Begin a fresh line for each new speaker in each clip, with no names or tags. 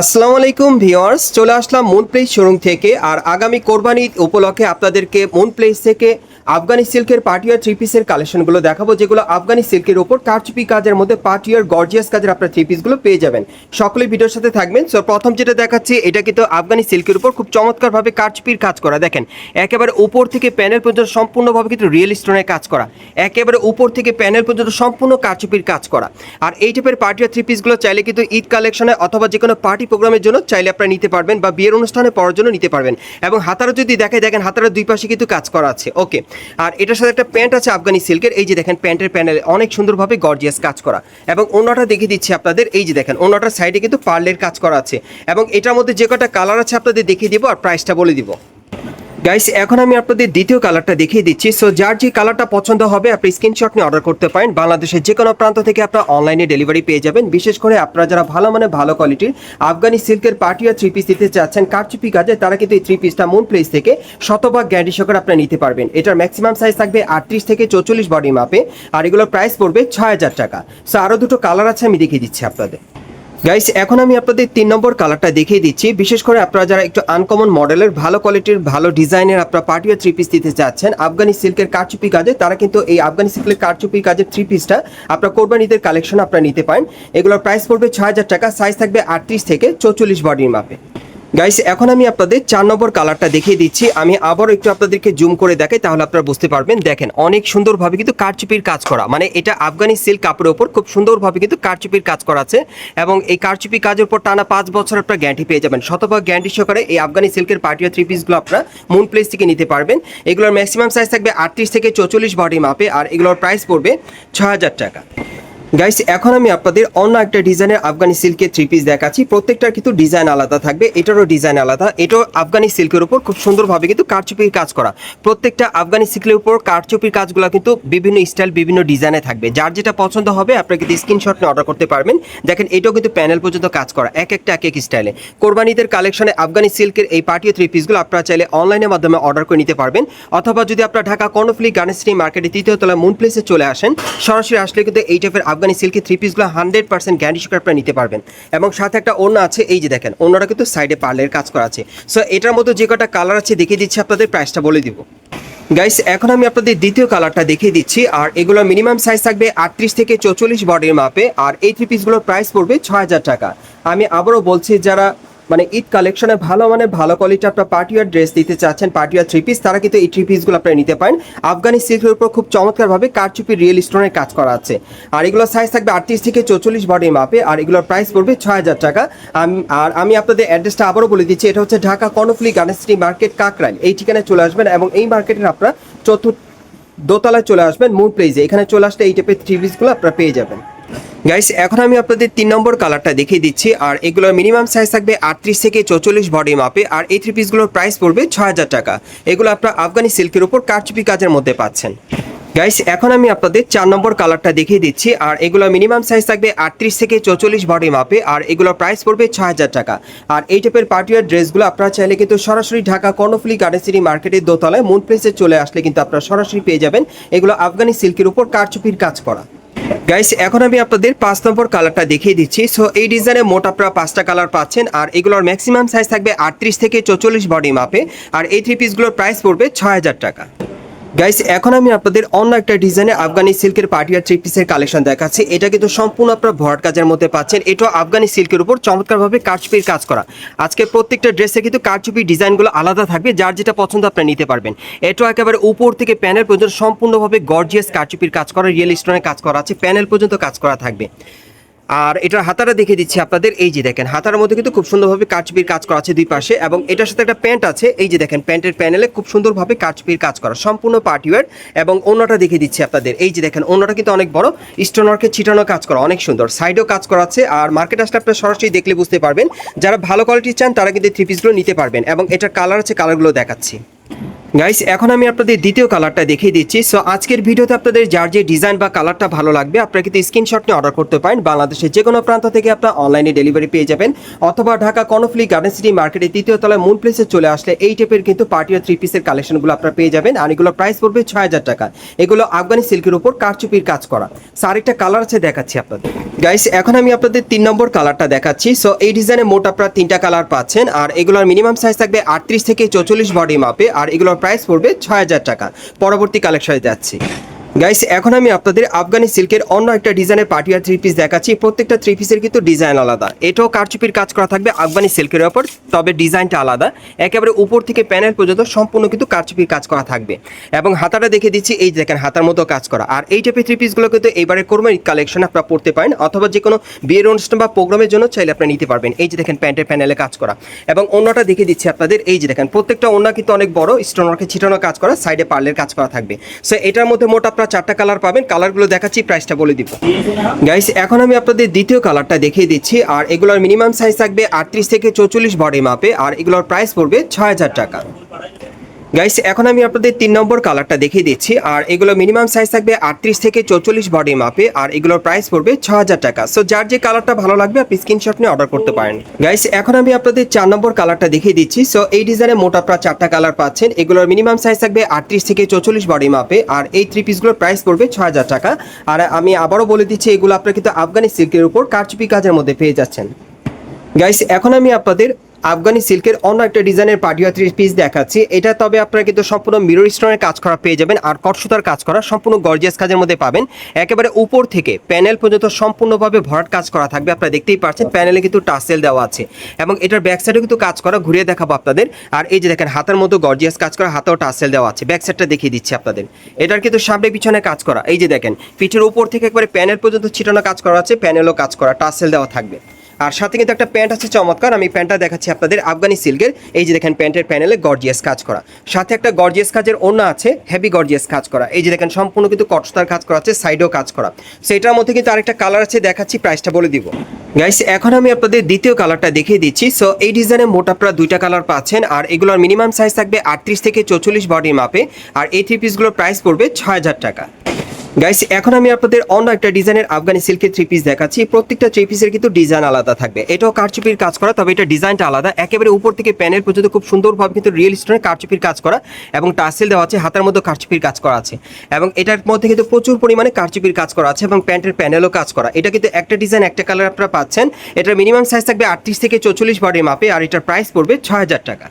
আসসালামু আলাইকুম ভিওয়ার্স চলে আসলাম মুন প্লেস শোরুম থেকে। আর আগামী কোরবানি উপলক্ষে আপনাদেরকে মুন প্লেস থেকে আফগানি সিল্কের পার্টিয়ার থ্রি পিসের কালেকশনগুলো দেখাবো, যেগুলো আফগানি সিল্কের ওপর কারচুপি কাজের মধ্যে পার্টিয়ার গর্জিয়াস কাজের আপনার থ্রি পিসগুলো পেয়ে যাবেন। সকলে ভিডিওর সাথে থাকবেন। সো প্রথম যেটা দেখাচ্ছি, এটা কিন্তু আফগানি সিল্কের উপর খুব চমৎকারভাবে কারচুপির কাজ করা। দেখেন, একেবারে উপর থেকে প্যানেল পর্যন্ত সম্পূর্ণভাবে কিন্তু রিয়েল স্টোনের কাজ করা। একেবারে উপর থেকে প্যানেল পর্যন্ত সম্পূর্ণ কারচুপির কাজ করা। আর এই টাইপের পার্টিয়ার থ্রি পিসগুলো চাইলে কিন্তু ঈদ কালেকশনে অথবা যে কোনো পার্টি প্রোগ্রামের জন্য চাইলে আপনারা নিতে পারবেন বা বিয়ের অনুষ্ঠানে পড়ার জন্য নিতে পারবেন। এবং হাতারও যদি দেখে দেখেন হাতারের দুই পাশে কিন্তু কাজ করা আছে। ওকে আর এটার সাথে একটা প্যান্ট আছে আফগানি সিল্কের। এই যে দেখেন, প্যান্টের প্যানেলে অনেক সুন্দরভাবে গর্জিয়াস কাজ করা। এবং অন্যটা দেখে দিচ্ছি আপনাদের, এই যে দেখেন অন্যটার সাইডে কিন্তু পার্লের কাজ করা আছে। এবং এটার মধ্যে যে কটা কালার আছে আপনাদের দেখিয়ে দিব আর প্রাইসটা বলে দিব। গাইস এখন আমি আপনাদের দ্বিতীয় কালারটা দেখিয়ে দিচ্ছি। সো যার যে কালারটা পছন্দ হবে, আপনি স্ক্রিনশট নিয়ে অর্ডার করতে পারেন। বাংলাদেশের যে কোনো প্রান্ত থেকে আপনারা অনলাইনে ডেলিভারি পেয়ে যাবেন। বিশেষ করে আপনারা যারা ভালো মানে ভালো কোয়ালিটির আফগানি সিল্কের পার্টি আর থ্রি পিস দিতে চাচ্ছেন, কারচুপি কাজে তারা কিন্তু এই থ্রি পিসটা মুন প্লেস থেকে শতভাগ গ্যারান্টি সহকারে আপনারা নিতে পারবেন। এটার ম্যাক্সিমাম সাইজ থাকবে আটত্রিশ থেকে চৌচল্লিশ বডি মাপে আর এগুলোর প্রাইস পড়বে ছয় হাজার টাকা। সো আরও দুটো কালার আছে, আমি দেখিয়ে দিচ্ছি আপনাদের। গাইস এখন আমি আপনাদের তিন নম্বর কালারটা দেখিয়ে দিচ্ছি। বিশেষ করে আপনারা যারা একটু আনকমন মডেলের ভালো কোয়ালিটির ভালো ডিজাইনের আপনারা পার্টি ও থ্রি পিস দিতে চাচ্ছেন, আফগানি সিল্কের কারচুপি কাজে, তারা কিন্তু এই আফগানি সিল্কের কারচুপি কাজের থ্রি পিসটা আপনার কোরবানিদের কালেকশন আপনারা নিতে পারেন। এগুলোর প্রাইস পড়বে ছয় হাজার টাকা সাইজ থাকবে আটত্রিশ থেকে চৌচল্লিশ বডির মাপে। গাইস এখন আমি আপনাদের চার নম্বর কালারটা দেখিয়ে দিচ্ছি। আমি আবারও একটু আপনাদেরকে জুম করে দেখাই, তাহলে আপনারা বুঝতে পারবেন। দেখেন, অনেক সুন্দরভাবে কিন্তু কারচুপির কাজ করা। মানে এটা আফগানি সিল্ক কাপড়ের উপর খুব সুন্দরভাবে কিন্তু কারচুপির কাজ করা আছে। এবং এই কারচুপি কাজের উপর টানা পাঁচ বছর আপনার গ্যারান্টি পেয়ে যাবেন। শতভাগ গ্যারান্টি সহকারে এই আফগানি সিল্কের পার্টিয়া থ্রি পিসগুলো আপনারা মুন প্লেস থেকে নিতে পারবেন। এগুলোর ম্যাক্সিমাম সাইজ থাকবে আটত্রিশ থেকে চৌচল্লিশ বডি মাপে আর এগুলোর প্রাইস পড়বে ছ হাজার টাকা। গাইস এখন আমি আপনাদের অন্য একটা ডিজাইনের আফগানি সিল্কের থ্রি পিস দেখাচ্ছি। প্রত্যেকটার কিন্তু ডিজাইন আলাদা থাকবে, এটারও ডিজাইন আলাদা। এটাও আফগানি সিল্কের উপর খুব সুন্দরভাবে কিন্তু কারচুপির কাজ করা। প্রত্যেকটা আফগানি সিল্কের উপর কারচুপির কাজগুলো কিন্তু বিভিন্ন স্টাইল বিভিন্ন ডিজাইনে থাকবে। যার যেটা পছন্দ হবে, আপনারা কিন্তু স্ক্রিনশট নিয়ে অর্ডার করতে পারবেন। দেখেন, এটাও কিন্তু প্যানেল পর্যন্ত কাজ করা, এক একটা, এক এক স্টাইলে কোরবানিদের কালেকশনে আফগানি সিল্কের এই পার্টি থ্রি পিসগুলো আপনারা চাইলে অনলাইনের মাধ্যমে অর্ডার করে নিতে পারবেন। অথবা যদি আপনারা ঢাকা কর্ণফুলি গার্নেস্ট্রি মার্কেটে তৃতীয় তলা মুন প্লেসে চলে আসেন, সরাসরি আসলে কিন্তু এই টাইপের সিল্কের থ্রি পিসগুলো হান্ড্রেড পার্সেন্ট গ্যারান্টি সহকারে আপনারা নিতে পারবেন। এবং সাথে একটা অন্য আছে, এই যে দেখেন অন্যটা কিন্তু সাইডে পার্লের কাজ করা আছে। সো এটার মতো যে কটা কালার আছে, দেখিয়ে দিচ্ছি আপনাদের প্রাইসটা বলে দিব। গাইস এখন আমি আপনাদের দ্বিতীয় কালারটা দেখিয়ে দিচ্ছি, আর এগুলো মিনিমাম সাইজ থাকবে আটত্রিশ থেকে চৌচল্লিশ বডির মাপে, আর এই থ্রি পিসগুলোর প্রাইস পড়বে ছ হাজার টাকা। আমি আবারও বলছি, যারা মানে ঈদ কালেকশনে ভালো মানে ভালো কোয়ালিটি আপনার পার্টিয়ার ড্রেস দিতে চাচ্ছেন পার্টিয়ার থ্রি পিস তারা কিন্তু এই থ্রি পিসগুলো আপনারা নিতে পারেন। আফগানি সিল্কের উপর খুব চমৎকারভাবে কারচুপি রিয়েল স্টোনের কাজ করা আছে। আর এগুলোর সাইজ থাকবে আটত্রিশ থেকে চৌচল্লিশ বডি মাপে আর এগুলোর প্রাইস পড়বে ছয় হাজার টাকা। আর আমি আপনাদের অ্যাড্রেসটা আবারও বলে দিচ্ছি, এটা হচ্ছে ঢাকা কর্ণফুলি গার্ডেন মার্কেট কাকরাইল। এই ঠিকানায় চলে আসবেন এবং এই মার্কেটের আপনারা চতুর্থ দোতলায় চলে আসবেন মুন প্লেজে এখানে চলে আসলে এই টাইপের থ্রি পিসগুলো আপনারা পেয়ে যাবেন। গাইস এখন আমি আপনাদের তিন নম্বর কালারটা দেখিয়ে দিচ্ছি, আর এগুলোর মিনিমাম সাইজ থাকবে আটত্রিশ থেকে চৌচল্লিশ বডি মাপে আর এই থ্রি পিসগুলোর প্রাইস পড়বে ছয় হাজার টাকা। এগুলো আপনার আফগানি সিল্কের উপর কারচুপি কাজের মধ্যে পাচ্ছেন। গাইস এখন আমি আপনাদের চার নম্বর কালারটা দেখিয়ে দিচ্ছি, আর এগুলো মিনিমাম সাইজ থাকবে আটত্রিশ থেকে চৌচল্লিশ বডি মাপে আর এগুলোর প্রাইস পড়বে ছয় হাজার টাকা। আর এই টাইপের পার্টিয়ার ড্রেসগুলো আপনারা চাইলে কিন্তু সরাসরি ঢাকা কর্ণফুলি গার্ডেন সিটি মার্কেটের দোতলায় মুন প্লেসে চলে আসলে কিন্তু আপনারা সরাসরি পেয়ে যাবেন। এগুলো আফগানি সিল্কের উপর কারচুপির কাজ করা। গাইস এখন আমি আপনাদের পাঁচ নম্বর কালারটা দেখিয়ে দিচ্ছি। সো এই ডিজাইনে মোট আপনারা পাঁচটা কালার পাচ্ছেন, আর এগুলোর ম্যাক্সিমাম সাইজ থাকবে আটত্রিশ থেকে চৌচল্লিশ বডি মাপে আর এই থ্রি পিসগুলোর প্রাইস পড়বে ছয় হাজার টাকা। গাইস এখন আমি আপনাদের অন্য একটা ডিজাইনে আফগানি সিল্কের পার্টিয়ার থ্রি পিসের কালেকশন দেখাচ্ছি। এটা কিন্তু সম্পূর্ণ আপনার ভরাট কাজের মধ্যে পাচ্ছেন। এটাও আফগানি সিল্কের উপর চমৎকারভাবে কারচুপির কাজ করা। আজকে প্রত্যেকটা ড্রেসে কিন্তু কারচুপির ডিজাইনগুলো আলাদা থাকবে, যার যেটা পছন্দ আপনারা নিতে পারবেন। এটাও একেবারে উপর থেকে প্যানেল পর্যন্ত সম্পূর্ণভাবে গর্জিয়াস কারচুপির কাজ করা রিয়েল স্টোনের কাজ করা আছে প্যানেল পর্যন্ত কাজ করা থাকবে। আর এটার হাতাটা দেখে দিচ্ছি আপনাদের, এই যে দেখেন হাতার মধ্যে কিন্তু খুব সুন্দরভাবে কারচুপির কাজ করা আছে দুই পাশে, এবং এটার সাথে একটা প্যান্ট আছে, এই যে দেখেন, প্যান্টের প্যানেলে খুব সুন্দরভাবে কারচুপির কাজ করা, সম্পূর্ণ পার্টিওয়ার এবং অন্যটা দেখে দিচ্ছি আপনাদের, এই যে দেখেন অন্যটা কিন্তু অনেক বড় স্টোনারকে ছিটানো কাজ করা অনেক সুন্দর, সাইডেও কাজ করা আছে, আর মার্কেট আসলে আপনারা সরাসরি দেখলে বুঝতে পারবেন, যারা ভালো কোয়ালিটি চান তারা কিন্তু থ্রি পিসগুলো নিতে পারবেন, এবং এটার কালার আছে কালারগুলো দেখাচ্ছি। গাইস এখন আমি আপনাদের দ্বিতীয় কালারটা দেখিয়ে দিচ্ছি। সো আজকের ভিডিওতে আপনাদের যার যে ডিজাইন বা কালারটা ভালো লাগবে, আপনারা কিন্তু স্ক্রিনশট নিয়ে অর্ডার করতে পারেন। বাংলাদেশের যে কোনো প্রান্ত থেকে আপনারা অনলাইনে ডেলিভারি পেয়ে যাবেন। অথবা ঢাকা কর্নফ্লি গার্ডেন সিটি মার্কেটের তৃতীয় তলায় মুন প্লেসে চলে আসলে এই টাইপের কিন্তু পার্টি আর থ্রি পিসের কালেকশনগুলো আপনারা পেয়ে যাবেন। আর এগুলোর প্রাইস পড়বে ছয় হাজার টাকা। এগুলো আফগানি সিল্কের উপর কারচুপির কাজ করা। সো আরেকটা কালার আছে দেখাচ্ছি আপনাদের। গাইস এখন আমি আপনাদের তিন নম্বর কালারটা দেখাচ্ছি। সো এই ডিজাইনে মোট আপনারা তিনটা কালার পাচ্ছেন। আর এগুলোর মিনিমাম সাইজ থাকবে আটত্রিশ থেকে চৌচল্লিশ বডি মাপে আর এগুলোর প্রাইস পড়বে ছয় হাজার টাকা। পরবর্তী কালেকশনে যাচ্ছি। গাইস এখন আমি আপনাদের আফগানি সিল্কের অন্য একটা ডিজাইনের পার্টিয়ার থ্রি পিস দেখাচ্ছি। প্রত্যেকটা থ্রি পিসের কিন্তু ডিজাইন আলাদা। এটাও কারচুপির কাজ করা থাকবে আফগানি সিল্কের ওপর, তবে ডিজাইনটা আলাদা। একেবারে উপর থেকে প্যানেল পর্যন্ত সম্পূর্ণ কিন্তু কারচুপির কাজ করা থাকবে। এবং হাতাটা দেখে দিচ্ছি, এই দেখেন, হাতার মতো কাজ করা। আর এই টাইপের থ্রি পিসগুলো কিন্তু এবারে কোরবানি কালেকশন আপনারা পড়তে পারেন, অথবা যে কোনো বিয়ের অনুষ্ঠান বা প্রোগ্রামের জন্য চাইলে আপনারা নিতে পারবেন। এই যে দেখেন, প্যান্টের প্যানেলে কাজ করা। এবং অন্যটা দেখে দিচ্ছি আপনাদের, এই যে দেখেন, প্রত্যেকটা অন্য কিন্তু অনেক বড় স্টোনারকে ছিটানো কাজ করা সাইডে পার্লের কাজ করা থাকবে। সো এটার মধ্যে মোট আপনারা চারটা কালার পাবেন কালারগুলো দেখাচ্ছি প্রাইসটা বলে দিব। গাইস এখন আমি আপনাদের দ্বিতীয় কালারটা দেখিয়ে দিচ্ছি, আর এগুলোর মিনিমাম সাইজ থাকবে আটত্রিশ থেকে চৌচল্লিশ বডি মাপে আর এগুলোর প্রাইস পড়বে ছয় হাজার টাকা। গাইস এখন আমি আপনাদের তিন নম্বর কালারটা দেখিয়ে দিচ্ছি। আর এগুলো মিনিমাম সাইজ থাকবে আটত্রিশ থেকে চৌচল্লিশ বডি মাপে আর এগুলোর প্রাইস পড়বে ছ হাজার টাকা। সো যার যে কালারটা ভালো লাগবে, আপনি স্ক্রিনশট নিয়ে অর্ডার করতে পারেন। গাইস এখন আমি আপনাদের চার নম্বর কালারটা দেখিয়ে দিচ্ছি। সো এই ডিজাইনে মোট আপনারা চারটা কালার পাচ্ছেন। এগুলোর মিনিমাম সাইজ থাকবে আটত্রিশ থেকে চৌচল্লিশ বডি মাপে আর এই থ্রি পিসগুলোর প্রাইস পড়বে ছ হাজার টাকা। আর আমি আবারও বলে দিচ্ছি, এগুলো আপনারা কিন্তু আফগানি সিল্কের উপর কারচুপি কাজের মধ্যে পেয়ে যাচ্ছেন। গাইস এখন আমি আপনাদের আফগানি সিল্কের অন্য একটা ডিজাইনের পাটিয়া থ্রি পিস দেখাচ্ছি। এটা তবে আপনারা কিন্তু সম্পূর্ণ মিরর স্টোনের কাজ করা পেয়ে যাবেন আর কটসুতার কাজ করা সম্পূর্ণ গর্জিয়াস কাজের মধ্যে পাবেন। একেবারে উপর থেকে প্যানেল পর্যন্ত সম্পূর্ণভাবে ভরাট কাজ করা থাকবে, আপনারা দেখতেই পাচ্ছেন প্যানেলে কিন্তু টাসেল দেওয়া আছে এবং এটার ব্যাক সাইডে কিন্তু কাজ করা, ঘুরিয়ে দেখাবো আপনাদের। আর এই যে দেখেন, হাতের মতো গর্জিয়াস কাজ করা, হাতেও টাসেল দেওয়া আছে। ব্যাক সাইডটা দেখিয়ে দিচ্ছি আপনাদের। এটার কিন্তু সামনে পিছনে কাজ করা। এই যে দেখেন, পিঠের উপর থেকে একবারে প্যানেল পর্যন্ত ছিটানো কাজ করা আছে, প্যানেলও কাজ করা, টাসেল দেওয়া থাকবে। আর সাথে কিন্তু একটা প্যান্ট আছে, চমৎকার। আমি প্যান্টটা দেখাচ্ছি আপনাদের আফগানি সিল্কের। এই যে দেখেন প্যান্টের প্যানেলে গর্জিয়াস কাজ করা। সাথে একটা গর্জিয়াস কাজের অন্য আছে হেভি গর্জিয়াস কাজ করা। এই যে দেখেন সম্পূর্ণ কিন্তু কটস্তার কাজ করা আছে সাইডেও কাজ করা। সেটার মধ্যে কিন্তু আরেকটা কালার আছে, দেখাচ্ছি প্রাইসটা বলে দিব। গাইস এখন আমি আপনাদের দ্বিতীয় কালারটা দেখিয়ে দিচ্ছি। সো এই ডিজাইনে মোট আপনারা দুইটা কালার পাচ্ছেন, আর এগুলোর মিনিমাম সাইজ থাকবে আটত্রিশ থেকে চৌচল্লিশ বডি মাপে আর এই থ্রি পিসগুলোর প্রাইস পড়বে ছয় হাজার টাকা। গাইস এখন আমি আপনাদের অন্য একটা ডিজাইনের আফগানি সিল্কের থ্রি পিস দেখাচ্ছি। প্রত্যেকটা থ্রি পিসের কিন্তু ডিজাইন আলাদা থাকবে। এটাও কারচুপির কাজ করা, তবে এটা ডিজাইনটা আলাদা। একেবারে উপর থেকে প্যানেল পর্যন্ত খুব সুন্দরভাবে কিন্তু রিয়েল স্টোনের কারচুপির কাজ করা এবং টাসেল দেওয়া আছে, হাতের মধ্যে কারচুপির কাজ করা আছে। এবং এটার মধ্যে কিন্তু প্রচুর পরিমাণে কারচুপির কাজ করা আছে এবং প্যান্টের প্যানেলও কাজ করা। এটা কিন্তু একটা ডিজাইন একটা কালার আপনারা পাচ্ছেন। এটার মিনিমাম সাইজ থাকবে আটত্রিশ থেকে চৌচল্লিশ বডি মাপে, আর এটার প্রাইস পড়বে ছয় হাজার টাকা।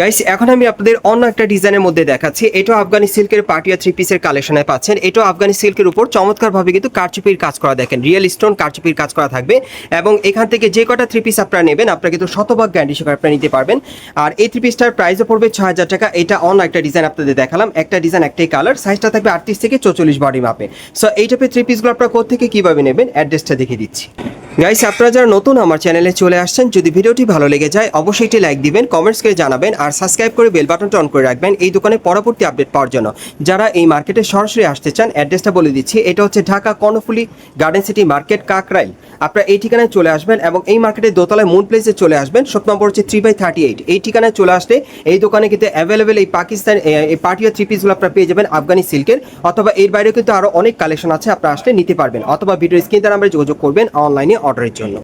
গাইস এখন আমি আপনাদের অন্য একটা ডিজাইনের মধ্যে দেখাচ্ছি। এটাও আফগানি সিল্কের পার্টিয়া থ্রি পিসের কালেকশনে পাচ্ছেন। এটাও আফগানি সিল্কের উপর চমৎকারভাবে কিন্তু কারচুপির কাজ করা দেখেন। রিয়েল স্টোন কারচুপির কাজ করা থাকবে এবং এখান থেকে যে কটা থ্রি পিস আপনারা নেবেন, আপনারা কিন্তু শতভাগ গ্যারান্টি সহকারে আপনারা নিতে পারবেন। আর এই থ্রি পিসটার প্রাইসও পড়বে ছ হাজার টাকা। এটা অন্য একটা ডিজাইন আপনাদের দেখালাম। একটা ডিজাইন একটাই কালার সাইজটা থাকবে আটত্রিশ থেকে চৌচল্লিশ বডি মাপে সো এই টাইপের থ্রি পিসগুলো আপনারা কোথেকে কীভাবে নেবেন? অ্যাড্রেসটা দেখিয়ে দিচ্ছি। গাইস আপনারা যারা নতুন আমার চ্যানেলে চলে আসছেন, যদি ভিডিওটি ভালো লেগে যায়, অবশ্যই একটি লাইক দিবেন কমেন্টস করে জানাবেন, আর সাবস্ক্রাইব করে বেল বাটনটা অন করে রাখবেন এই দোকানে পরবর্তী আপডেট পাওয়ার জন্য। যারা এই মার্কেটে সরাসরি আসতে চান অ্যাড্রেসটা বলে দিচ্ছি, এটা হচ্ছে Dhaka Karnaphuli garden city market Kakrail. আপনারা এই ঠিকানায় চলে আসবেন এবং এই মার্কেটের দোতলায় মুন প্লেসে চলে আসবেন শপ নম্বর হচ্ছে থ্রি বাই থার্টি এইট এই ঠিকানায় চলে আসলে এই দোকানে কিন্তু অ্যাভেলেবেল এই পাকিস্তান এই পার্টিয়া থ্রি পিসগুলো আপনারা পেয়ে যাবেন আফগানি সিল্কের অথবা এর বাইরেও কিন্তু আরও অনেক কালেকশন আছে, আপনারা আসলে নিতে পারবেন। অথবা ভিডিও স্ক্রিন দ্বারা আমরা যোগাযোগ করবেন অনলাইনে অর্ডারের জন্য